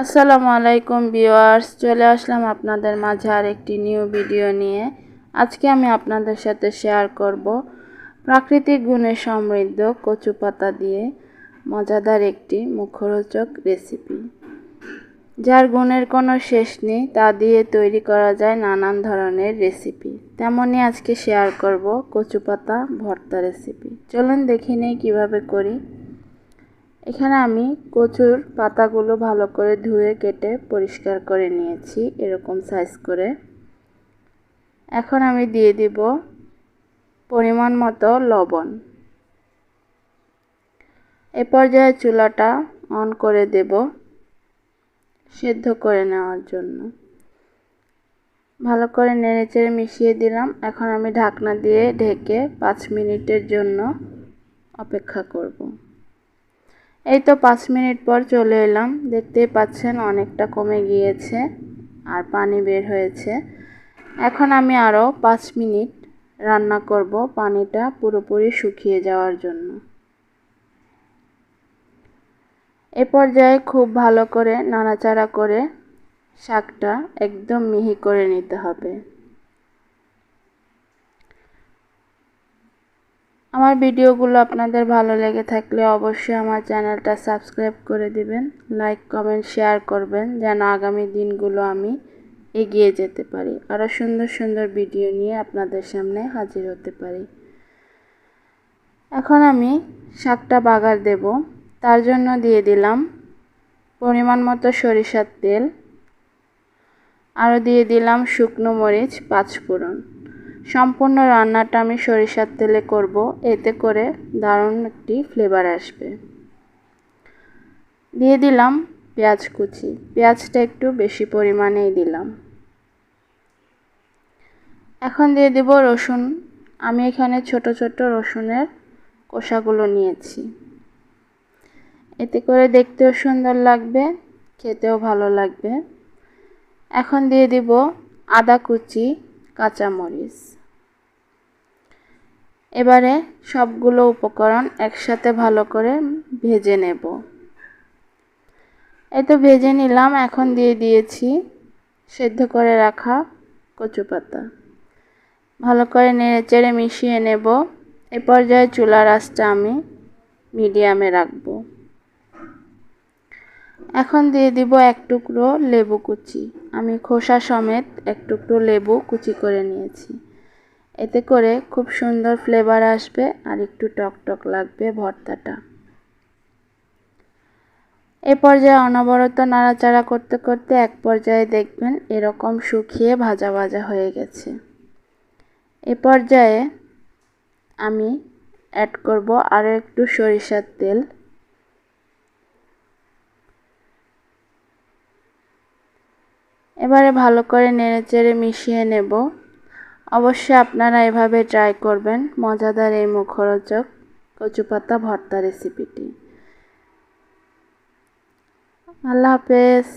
আসসালামু আলাইকুম ভিউয়ার্স, চলে আসলাম আপনাদের মাঝে আর একটি নিউ ভিডিও নিয়ে। আজকে আমি আপনাদের সাথে শেয়ার করব প্রাকৃতিক গুণে সমৃদ্ধ কচু পাতা দিয়ে মজাদার একটি মুখরোচক রেসিপি যার গুণের কোনো শেষ নেই, তা দিয়ে তৈরি করা যায় নানান ধরনের রেসিপি তেমনই আজকে শেয়ার করব কচু পাতা ভর্তা রেসিপি চলুন দেখে নেই কীভাবে করি। এখানে আমি কচুর পাতাগুলো ভালো করে ধুয়ে কেটে পরিষ্কার করে নিয়েছি এরকম সাইজ করে। এখন আমি দিয়ে দিব পরিমাণ মতো লবণ। এ পর্যায়ে চুলাটা অন করে দেব সেদ্ধ করে নেওয়ার জন্য। ভালো করে নেড়েচেড়ে মিশিয়ে দিলাম। এখন আমি ঢাকনা দিয়ে ঢেকে পাঁচ মিনিটের জন্য অপেক্ষা করব। এই তো পাঁচ মিনিট পর চলে এলাম। দেখতেই পাচ্ছেন অনেকটা কমে গিয়েছে আর পানি বের হয়েছে। এখন আমি আরও পাঁচ মিনিট রান্না করব পানিটা পুরোপুরি শুকিয়ে যাওয়ার জন্য। এ পর্যায়ে খুব ভালো করে নাড়াচাড়া করে শাকটা একদম মিহি করে নিতে হবে। আমার ভিডিওগুলো আপনাদের ভালো লেগে থাকলে অবশ্যই আমার চ্যানেলটা সাবস্ক্রাইব করে দিবেন, লাইক, কমেন্ট, শেয়ার করবেন যেন আগামী দিনগুলো আমি এগিয়ে যেতে পারি। আরও সুন্দর সুন্দর ভিডিও নিয়ে আপনাদের সামনে হাজির হতে পারি। এখন আমি শাকটা বাগার দেব। তার জন্য দিয়ে দিলাম পরিমাণ মতো সরিষার তেল। আরও দিয়ে দিলাম শুকনো মরিচ, পাঁচ ফোড়ন। সম্পূর্ণ রান্নাটা আমি সরিষার তেলে করব, এতে করে দারুণ একটি ফ্লেভার আসবে। দিয়ে দিলাম পেঁয়াজ কুচি। পেঁয়াজটা একটু বেশি পরিমাণেই দিলাম। এখন দিয়ে দেব রসুন। আমি এখানে ছোট ছোট রসুনের কোষাগুলো নিয়েছি। এতে করে দেখতেও সুন্দর লাগবে, খেতেও ভালো লাগবে। এখন দিয়ে দিব আদা কুচি, কাঁচামরিচ। এবারে সবগুলো উপকরণ একসাথে ভালো করে ভেজে নেব। এই তো ভেজে নিলাম, এখন দিয়ে দিয়েছি সেদ্ধ করে রাখা কচু পাতা। ভালো করে নেড়ে চেড়ে মিশিয়ে নেব। এ পর্যায়ে চুলার আঁচটা আমি মিডিয়ামে রাখব। এখন দিয়ে দিব এক টুকরো লেবু কুচি। আমি খোসা সমেত এক টুকরো লেবু কুচি করে নিয়েছি। এতে করে খুব সুন্দর ফ্লেভার আসবে আর একটু টক টক লাগবে ভর্তাটা। এ পর্যায়ে অনবরত নাড়াচাড়া করতে করতে এক পর্যায়ে দেখবেন এরকম শুকিয়ে ভাজা ভাজা হয়ে গেছে। এ পর্যায়ে আমি অ্যাড করব আরও একটু সরিষার তেল। এবারে ভালো করে নেড়েচেড়ে মিশিয়ে নেব। অবশ্যই আপনারা এভাবে ট্রাই করবেন। মজাদার এই মুখরোচক কচুপাতা ভর্তা রেসিপিটি আল্লাহ হাফেজ।